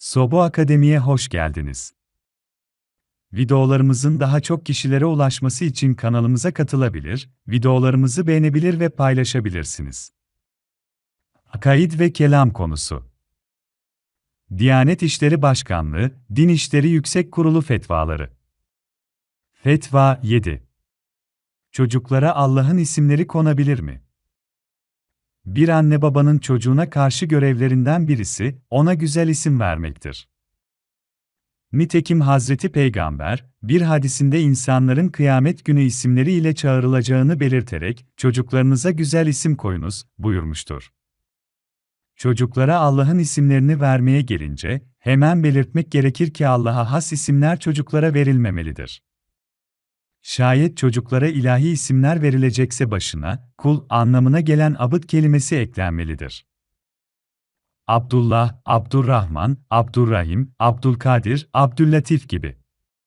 Sobo Akademi'ye hoş geldiniz. Videolarımızın daha çok kişilere ulaşması için kanalımıza katılabilir, videolarımızı beğenebilir ve paylaşabilirsiniz. Akaid ve kelam konusu Diyanet İşleri Başkanlığı, Din İşleri Yüksek Kurulu fetvaları. Fetva 7. Çocuklara Allah'ın isimleri konabilir mi? Bir anne babanın çocuğuna karşı görevlerinden birisi, ona güzel isim vermektir. Nitekim Hazreti Peygamber, bir hadisinde insanların kıyamet günü isimleri ile çağrılacağını belirterek, çocuklarınıza güzel isim koyunuz, buyurmuştur. Çocuklara Allah'ın isimlerini vermeye gelince, hemen belirtmek gerekir ki Allah'a has isimler çocuklara verilmemelidir. Şayet çocuklara ilahi isimler verilecekse başına, kul anlamına gelen abıd kelimesi eklenmelidir. Abdullah, Abdurrahman, Abdurrahim, Abdülkadir, Abdüllatif gibi.